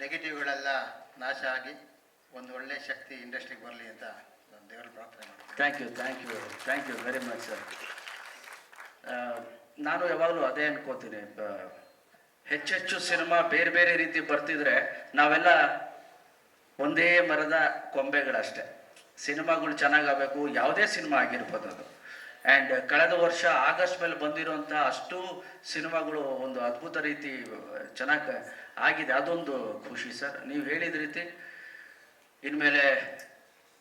ನೆಗೆಟಿವ್ಗಳೆಲ್ಲ ನಾಶ ಆಗಿ ಒಂದು ಒಳ್ಳೆ ಶಕ್ತಿ ಇಂಡಸ್ಟ್ರಿಗೆ ಬರಲಿ ಅಂತ ನಾನು ದೇವರ ಪ್ರಾರ್ಥನೆ ಮಾಡ್ತೀನಿ. Thank you thank you thank you very much sir ನಾನು ಯಾವಾಗಲೂ ಅದೇ ಅನ್ಕೋತೀನಿ ಹೆಚ್ಚೆಚ್ಚು ಸಿನಿಮಾ ಬೇರೆ ಬೇರೆ ರೀತಿ ಬರ್ತಿದ್ರೆ ನಾವೆಲ್ಲ ಒಂದೇ ಮರದ ಕೊಂಬೆಗಳಷ್ಟೇ. ಸಿನಿಮಾಗಳು ಚೆನ್ನಾಗಾಗಬೇಕು ಯಾವುದೇ ಸಿನಿಮಾ ಆಗಿರ್ಬೋದು ಅದು. ಆ್ಯಂಡ್ ಕಳೆದ ವರ್ಷ ಆಗಸ್ಟ್ ಮೇಲೆ ಬಂದಿರುವಂಥ ಅಷ್ಟು ಸಿನಿಮಾಗಳು ಒಂದು ಅದ್ಭುತ ರೀತಿ ಚೆನ್ನಾಗಿ ಆಗಿದೆ. ಅದೊಂದು ಖುಷಿ ಸರ್. ನೀವು ಹೇಳಿದ ರೀತಿ ಇನ್ಮೇಲೆ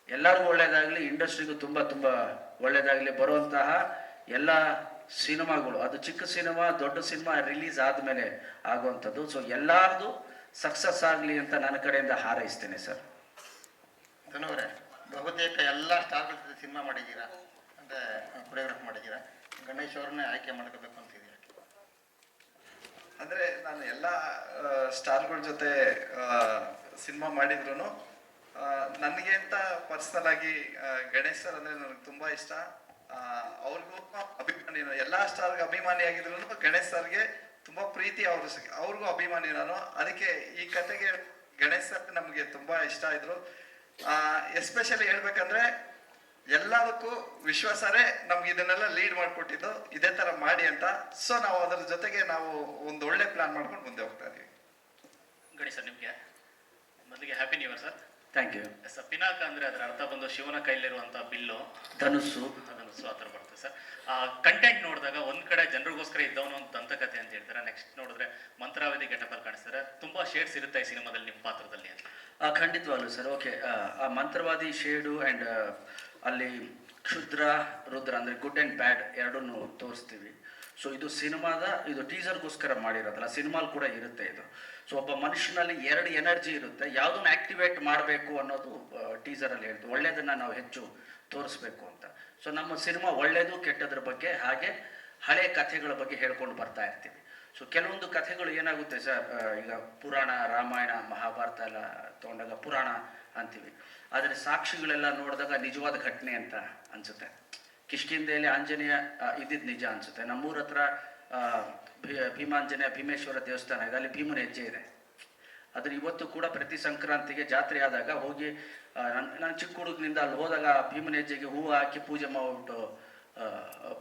ಎಲ್ಲರಿಗೂ ಒಳ್ಳೆಯದಾಗಲಿ ಇಂಡಸ್ಟ್ರಿಗೂ ತುಂಬ ತುಂಬ ಒಳ್ಳೆಯದಾಗಲಿ ಬರುವಂತಹ ಎಲ್ಲ ಸಿನಿಮಾಗಳು. ಅದು ಚಿಕ್ಕ ಸಿನಿಮಾ, ದೊಡ್ಡ ಸಿನಿಮಾ ರಿಲೀಸ್ ಆದಮೇಲೆ ಆಗುವಂಥದ್ದು. ಸೊ ಎಲ್ಲರದು ಸಕ್ಸಸ್ ಆಗಲಿ ಅಂತ ನನ್ನ ಕಡೆಯಿಂದ ಹಾರೈಸ್ತೇನೆ ಸರ್. ಧನ್ಯವಾದ ಬಹುತೇಕ ಎಲ್ಲ ಸ್ಟಾರ್ಗಳ ಸಿನಿಮಾ ಮಾಡಿದ್ದೀರಾ? ಕೊರಿಯೋಗ್ರಾಫ್ ಮಾಡಿದ್ದೀರಾ? ಗಣೇಶ್ ಅವ್ರನ್ನೇ ಆಯ್ಕೆ ಮಾಡ್ಕೋಬೇಕು ಅಂತಿದ್ದೀರಾ ಅಂದರೆ ನಾನು ಎಲ್ಲ ಸ್ಟಾರ್ಗಳ ಜೊತೆ ಸಿನಿಮಾ ಮಾಡಿದ್ರು ನನಗೆ ಅಂತ ಪರ್ಸ್ನಲ್ ಆಗಿ ಗಣೇಶ್ ಸರ್ ಅಂದರೆ ನನಗೆ ತುಂಬ ಇಷ್ಟ. ಅವ್ರಿಗೂ ಅಭಿಮಾನಿ, ಎಲ್ಲ ಸ್ಟಾರ್ಗೆ ಅಭಿಮಾನಿ ಆಗಿದ್ರು ಗಣೇಶ್ ಸರ್ಗೆ ತುಂಬ ಪ್ರೀತಿ ಅವ್ರ ಅವ್ರಿಗೂ ಅಭಿಮಾನಿ ನಾನು. ಅದಕ್ಕೆ ಈ ಕತೆಗೆ ಗಣೇಶ್ ಸರ್ ನಮಗೆ ತುಂಬ ಇಷ್ಟ ಇದ್ರು. ಎಸ್ಪೆಷಲಿ ಹೇಳ್ಬೇಕಂದ್ರೆ ಎಲ್ಲದಕ್ಕೂ ವಿಶ್ವಾಸರೇ ನಮ್ಗೆ ಇದನ್ನೆಲ್ಲ ಲೀಡ್ ಮಾಡಿಕೊಟ್ಟಿದ್ದು. ಇದೇ ತರ ಮಾಡಿ ಅಂತ. ಸೊ ನಾವು ಅದರ ಜೊತೆಗೆ ನಾವು ಒಂದು ಒಳ್ಳೆ ಪ್ಲಾನ್ ಮಾಡ್ಕೊಂಡು ಮುಂದೆ ಹೋಗ್ತಾ ಇದೀವಿ. ಗಣೇಶ್ ಸರ್ ನಿಮಗೆ ಮೊದಲಿಗೆ happy new year sir thank you sir Pinaka ಅಂದ್ರೆ ಅದರ ಅರ್ಥ ಬಂದು ಶಿವನ ಕೈಲಿರುವಂತ ಬಿಲ್ಲು. ಧನುಸ್ಸು. ಧನುಸ್ಸು ಆ ಥರ ಬರ್ತದೆ ಸರ್ ಆ ಕಂಟೆಂಟ್ ನೋಡಿದಾಗ ಒಂದ್ ಕಡೆ ಜನರಿಗೋಸ್ಕರ ಇದ್ದವನು ಒಂದು ದಂತಕತೆ ಅಂತ ಹೇಳ್ತಾರೆ. ನೆಕ್ಸ್ಟ್ ನೋಡಿದ್ರೆ ಮಂತ್ರಾವಧಿ ಗೆಟಪಲ್ಲಿ ಕಾಣಿಸ್ತಾರೆ. ತುಂಬಾ ಶೇಡ್ಸ್ ಇರುತ್ತೆ ಈ ಸಿನಿಮಾದಲ್ಲಿ ನಿಮ್ಮ ಪಾತ್ರದಲ್ಲಿ ಅಂತ. ಆ, ಖಂಡಿತವಾಗ್ಲೂ ಸರ್ ಓಕೆ ಆ ಮಂತ್ರವಾದಿ ಶೇಡು ಆ್ಯಂಡ್ ಅಲ್ಲಿ ಕ್ಷುದ್ರ, ರುದ್ರ ಅಂದರೆ ಗುಡ್ ಆ್ಯಂಡ್ ಬ್ಯಾಡ್ ಎರಡನ್ನೂ ತೋರಿಸ್ತೀವಿ. ಸೊ ಇದು ಸಿನಿಮಾದ, ಇದು ಟೀಸರ್ಗೋಸ್ಕರ ಮಾಡಿರೋದಲ್ಲ, ಸಿನಿಮಾಲ್ ಕೂಡ ಇರುತ್ತೆ ಇದು. ಸೊ ಒಬ್ಬ ಮನುಷ್ಯನಲ್ಲಿ ಎರಡು ಎನರ್ಜಿ ಇರುತ್ತೆ, ಯಾವುದನ್ನು ಆಕ್ಟಿವೇಟ್ ಮಾಡಬೇಕು ಅನ್ನೋದು ಟೀಸರಲ್ಲಿ ಹೇಳ್ತೀವಿ ಒಳ್ಳೆಯದನ್ನು ನಾವು ಹೆಚ್ಚು ತೋರಿಸ್ಬೇಕು ಅಂತ. ಸೊ ನಮ್ಮ ಸಿನಿಮಾ ಒಳ್ಳೆಯದು ಕೆಟ್ಟದ್ರ ಬಗ್ಗೆ, ಹಾಗೆ ಹಳೆ ಕಥೆಗಳ ಬಗ್ಗೆ ಹೇಳ್ಕೊಂಡು ಬರ್ತಾ ಇರ್ತೀವಿ. ಸೊ ಕೆಲವೊಂದು ಕಥೆಗಳು ಏನಾಗುತ್ತೆ ಸರ್ ಈಗ ಪುರಾಣ, ರಾಮಾಯಣ, ಮಹಾಭಾರತ ಎಲ್ಲ ತಗೊಂಡಾಗ ಪುರಾಣ ಅಂತೀವಿ. ಆದರೆ ಸಾಕ್ಷಿಗಳೆಲ್ಲ ನೋಡಿದಾಗ ನಿಜವಾದ ಘಟನೆ ಅಂತ ಅನ್ಸುತ್ತೆ. ಕಿಷ್ಕಿಂದೆಯಲ್ಲಿ ಆಂಜನೇಯ ಇದ್ದಿದ್ದು ನಿಜ ಅನ್ಸುತ್ತೆ. ನಮ್ಮೂರ ಹತ್ರ ಭೀಮಾಂಜನೇಯ ಭೀಮೇಶ್ವರ ದೇವಸ್ಥಾನ ಇದೆ. ಅಲ್ಲಿ ಭೀಮನ ಹೆಜ್ಜೆ ಇದೆ. ಆದರೆ ಇವತ್ತು ಕೂಡ ಪ್ರತಿ ಸಂಕ್ರಾಂತಿಗೆ ಜಾತ್ರೆ ಆದಾಗ ಹೋಗಿ ನಾನು ಚಿಕ್ಕ ಹುಡುಗನಿಂದ ಅಲ್ಲಿ ಹೋದಾಗ ಭೀಮನ ಹೆಜ್ಜೆಗೆ ಹೂವು ಹಾಕಿ ಪೂಜೆ ಮಾಡ್ಬಿಟ್ಟು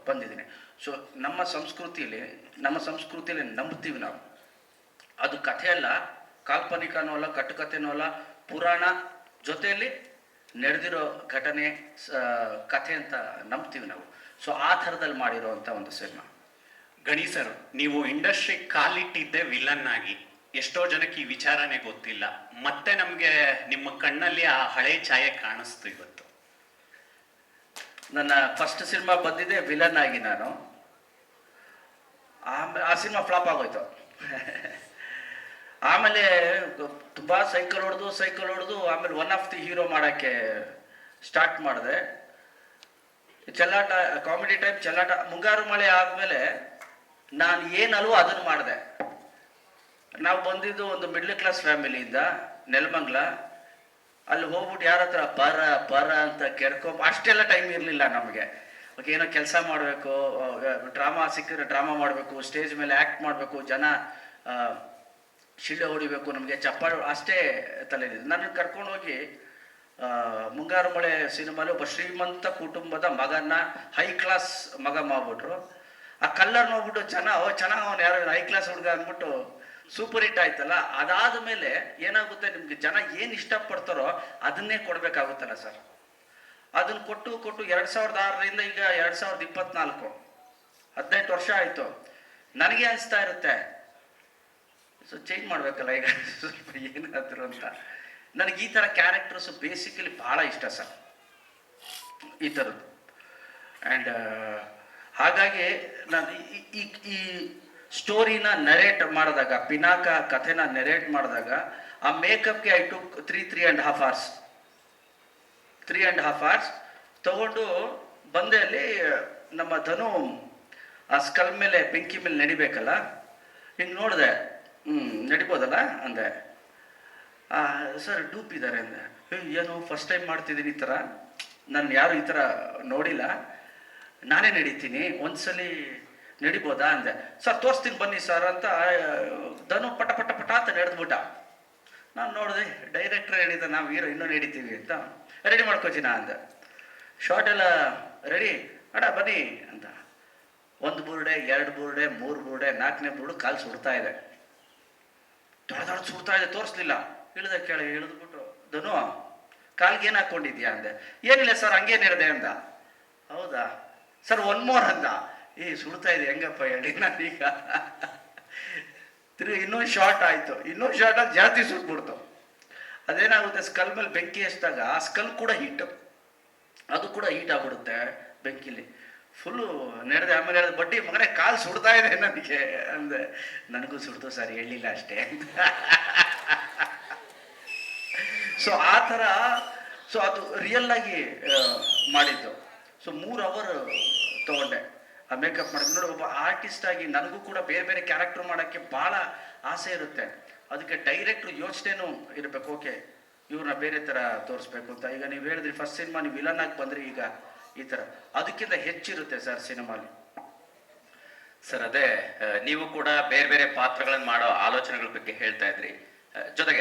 ಬಂದಿದ್ದೀನಿ. ಸೊ ನಮ್ಮ ಸಂಸ್ಕೃತಿಯಲ್ಲಿ ನಮ್ಮ ಸಂಸ್ಕೃತಿಯಲ್ಲಿ ನಂಬ್ತೀವಿ ನಾವು. ಅದು ಕಥೆ ಅಲ್ಲ ಕಾಲ್ಪನಿಕನೂ ಅಲ್ಲ ಕಟ್ಟುಕಥೆನೂ ಅಲ್ಲ, ಪುರಾಣ ಜೊತೆಯಲ್ಲಿ ನಡೆದಿರೋ ಘಟನೆ ಕಥೆ ಅಂತ ನಂಬ್ತೀವಿ ನಾವು. ಸೊ ಆ ಥರದಲ್ಲಿ ಮಾಡಿರೋವಂಥ ಒಂದು ಸಿನಿಮಾ. ಗಣೀಸರ್ ನೀವು ಇಂಡಸ್ಟ್ರಿ ಕಾಲಿಟ್ಟಿದ್ದೆ ವಿಲನ್ ಆಗಿ. ಎಷ್ಟೋ ಜನಕ್ಕೆ ಈ ವಿಚಾರನೇ ಗೊತ್ತಿಲ್ಲ. ಮತ್ತೆ ನಮಗೆ ನಿಮ್ಮ ಕಣ್ಣಲ್ಲಿ ಆ ಹಳೆ ಛಾಯೆ ಕಾಣಿಸ್ತು ಇವತ್ತು. ನನ್ನ ಫಸ್ಟ್ ಸಿನಿಮಾ ಬಂದಿದೆ ವಿಲನ್ ಆಗಿ ನಾನು. ಆ ಸಿನಿಮಾ ಫ್ಲಾಪ್ ಆಗೋಯ್ತು. ಆಮೇಲೆ ತುಂಬ ಸೈಕಲ್ ಹೊಡೆದು ಸೈಕಲ್ ಹೊಡೆದು, ಆಮೇಲೆ ಒನ್ ಆಫ್ ದಿ ಹೀರೋ ಮಾಡೋಕ್ಕೆ ಸ್ಟಾರ್ಟ್ ಮಾಡಿದೆ. ಚೆಲ್ಲಾಟ ಕಾಮಿಡಿ ಟೈಪ್ ಚೆಲ್ಲಾಟ, ಮುಂಗಾರು ಮಳೆ ಆದಮೇಲೆ ನಾನು ಏನಲ್ವೋ ಅದನ್ನು ಮಾಡಿದೆ. ನಾವು ಬಂದಿದ್ದು ಒಂದು ಮಿಡ್ಲ್ ಕ್ಲಾಸ್ ಫ್ಯಾಮಿಲಿಯಿಂದ ನೆಲಮಂಗ್ಲ. ಅಲ್ಲಿ ಹೋಗ್ಬಿಟ್ಟು ಯಾರ ಹತ್ರ ಪರ ಪರ ಅಂತ ಕೆಡ್ಕೊ ಅಷ್ಟೆಲ್ಲ ಟೈಮ್ ಇರಲಿಲ್ಲ ನಮಗೆ. ಏನೋ ಕೆಲಸ ಮಾಡಬೇಕು ಡ್ರಾಮಾ ಸಿಕ್ಕಿದ್ರೆ ಡ್ರಾಮಾ ಮಾಡಬೇಕು ಸ್ಟೇಜ್ ಮೇಲೆ ಆ್ಯಕ್ಟ್ ಮಾಡಬೇಕು, ಜನ ಶಿಳ್ಳೆ ಹೊಡಿಬೇಕು ನಮಗೆ, ಚಪ್ಪಾಳೆ ಅಷ್ಟೇ ತಲೆ ನಾನು ಕರ್ಕೊಂಡು ಹೋಗಿ ಮುಂಗಾರು ಮಳೆ ಸಿನಿಮಾಲಿ ಒಬ್ಬ ಶ್ರೀಮಂತ ಕುಟುಂಬದ ಮಗನ ಹೈ ಕ್ಲಾಸ್ ಮಗ ಮಾಡ್ಬಿಟ್ರು. ಆ ಕಲ್ಲರ್ ನೋಡ್ಬಿಟ್ಟು ಜನ ಚೆನ್ನಾಗಿ ಅವನು ಯಾರೋ ಹೈ ಕ್ಲಾಸ್ ಹುಡುಗ ಅಂದ್ಬಿಟ್ಟು ಸೂಪರ್ ಹಿಟ್ ಆಯ್ತಲ್ಲ. ಅದಾದ ಮೇಲೆ ಏನಾಗುತ್ತೆ, ನಿಮ್ಗೆ ಜನ ಏನು ಇಷ್ಟಪಡ್ತಾರೋ ಅದನ್ನೇ ಕೊಡ್ಬೇಕಾಗುತ್ತಲ್ಲ ಸರ್. ಅದನ್ನ ಕೊಟ್ಟು ಕೊಟ್ಟು ಎರಡ್ ಸಾವಿರದ ಆರರಿಂದ ಈಗ ಎರಡ್ ಸಾವಿರದ ಇಪ್ಪತ್ನಾಲ್ಕು ಹದಿನೆಂಟು ವರ್ಷ ಆಯ್ತು. ನನಗೆ ಅನಿಸ್ತಾ ಇರುತ್ತೆ ಸೊ ಚೇಂಜ್ ಮಾಡಬೇಕಲ್ಲ ಈಗ. ಸ್ವಲ್ಪ ಏನಾದ್ರು ಅಂತ. ನನಗೆ ಈ ಥರ ಕ್ಯಾರೆಕ್ಟರ್ಸ್ ಬೇಸಿಕಲಿ ಭಾಳ ಇಷ್ಟ ಸರ್. ಈ ಥರದ್ದು ಆ್ಯಂಡ್ ಹಾಗಾಗಿ ನಾನು ಈ- ಈ ಸ್ಟೋರಿನ ನರೇಟ್ ಮಾಡಿದಾಗ, ಪಿನಾಕ ಕಥೆನ ನರೇಟ್ ಮಾಡಿದಾಗ, ಆ ಮೇಕಪ್ಗೆ I took three three and half hours three and half hours ತಗೊಂಡು ಬಂದೆ ಅಲ್ಲಿ ನಮ್ಮ ಧನು, ಆ ಸ್ಕಲ್ ಮೇಲೆ, ಬೆಂಕಿ ಮೇಲೆ ನಡಿಬೇಕಲ್ಲ? ಹಿಂಗೆ ನೋಡಿದೆ. ಹ್ಞೂ ನಡಿಬೋದಲ್ಲ? ಅಂದೆ. ಸರ್ ಡೂಪ್ ಇದ್ದಾರೆ ಅಂದೆ. "ಏ, ಏನು ಫಸ್ಟ್ ಟೈಮ್ ಮಾಡ್ತಿದ್ದೀನಿ ಈ ಥರ ನಾನು ಯಾರು ಈ ಥರ ನೋಡಿಲ್ಲ. ನಾನೇ ನಡೀತೀನಿ. ಒಂದ್ಸಲಿ ನಡಿಬೋದಾ ಅಂದೆ. ಸರ್ ತೋರಿಸ್ತೀನಿ ಬನ್ನಿ ಸರ್ ಅಂತ ಧನು ಪಟ ಪಟ ಪಟ ಅಂತ ನಡೆದ್ಬಿಟ್ಟ. ನಾನು ನೋಡಿದೆ ಡೈರೆಕ್ಟರ್ ಹೇಳಿದ ನಾವು ಹೀರೋ ಇನ್ನೂ ನಡೀತೀವಿ ಅಂತ. ರೆಡಿ ಮಾಡ್ಕೋತೀನ ಅಂದೆ. ಶಾರ್ಟ್ ಎಲ್ಲ ರೆಡಿ ಅಡ ಬನ್ನಿ ಅಂತ. ಒಂದು ಬುರುಡೆ ಎರಡು ಬುರುಡೆ ಮೂರು ಬುರುಡೆ ನಾಲ್ಕನೇ ಬುರುಡು ಕಾಲು ಸುಡ್ತಾ ಇದೆ. ದೊಡ್ಡ ದೊಡ್ಡ ಸುಡ್ತಾ ಇದೆ ತೋರಿಸ್ಲಿಲ್ಲ. ಇಳಿದ ಕೇಳಿ ಇಳಿದ್ಬಿಟ್ಟು ಧನು, ಕಾಲ್ಗೆ ಏನು ಹಾಕೊಂಡಿದ್ಯಾ ಅಂದೆ. ಏನಿಲ್ಲ ಸರ್ ಹಂಗೇನಿರದೆ ಅಂದ. ಹೌದಾ? ಸರ್ ಒನ್ ಮೋರ್ ಅಂದ. ಏ, ಸುಡ್ತಾ ಇದೆ, ಹೆಂಗಪ್ಪ ಹೇಳಿ ನಾನೀಗ. ತಿರುಗಿ ಇನ್ನೊಂದು ಶಾರ್ಟ್ ಆಯಿತು. ಇನ್ನೊಂದು ಶಾರ್ಟ್ ಆಗಿ ಜಾಸ್ತಿ ಸುಟ್ಬಿಡ್ತು ಅದೇನಾಗುತ್ತೆ ಸ್ಕಲ್ ಮೇಲೆ ಬೆಂಕಿ ಹಚ್ಚಿದಾಗ ಆ ಸ್ಕಲ್ ಕೂಡ ಹೀಟ್ ಅದು ಕೂಡ ಹೀಟ್ ಆಗ್ಬಿಡುತ್ತೆ ಬೆಂಕಿಲಿ. ಫುಲ್ಲು ನಡೆದೆ ಆಮೇಲೆ ಹೇಳಿದ ಬಡ್ಡಿ ಮಗನೇ ಕಾಲು ಸುಡ್ತಾ ಇದೆ ನನಗೆ ಅಂದೆ. ನನಗೂ ಸುಡ್ತು ಸರ್, ಹೇಳಿಲ್ಲ ಅಷ್ಟೇ ಸೊ ಆ ಥರ ಸೊ ಅದು ರಿಯಲ್ ಆಗಿ ಮಾಡಿದ್ದು. ಸೊ ಮೂರು ಅವರ್ ತಗೊಂಡೆ. ಆ ಮೇಕಪ್ ಮಾಡಿದ್. ನೋಡಿ, ಒಬ್ಬ ಆರ್ಟಿಸ್ಟ್ ಆಗಿ ನನಗೂ ಕೂಡ ಬೇರೆ ಬೇರೆ ಕ್ಯಾರೆಕ್ಟರ್ ಮಾಡೋಕ್ಕೆ ಭಾಳ ಆಸೆ ಇರುತ್ತೆ. ಅದಕ್ಕೆ ಡೈರೆಕ್ಟ್ರು ಯೋಚನೆನೂ ಇರಬೇಕು. ಓಕೆ ಇವ್ರನ್ನ ಬೇರೆ ಥರ ತೋರಿಸ್ಬೇಕು ಅಂತ. ಈಗ ನೀವು ಹೇಳಿದ್ರಿ ಫಸ್ಟ್ ಸಿನಿಮಾ ನೀವು ವಿಲನ್ ಆಗಿ ಬಂದ್ರಿ ಈಗ. ಈ ಥರ ಅದಕ್ಕಿಂತ ಹೆಚ್ಚಿರುತ್ತೆ ಸರ್ ಸಿನಿಮಾಲಿ. ಸರ್ ಅದೇ ನೀವು ಕೂಡ ಬೇರೆ ಬೇರೆ ಪಾತ್ರಗಳನ್ನು ಮಾಡೋ ಆಲೋಚನೆಗಳ ಬಗ್ಗೆ ಹೇಳ್ತಾ ಇದ್ರಿ. ಜೊತೆಗೆ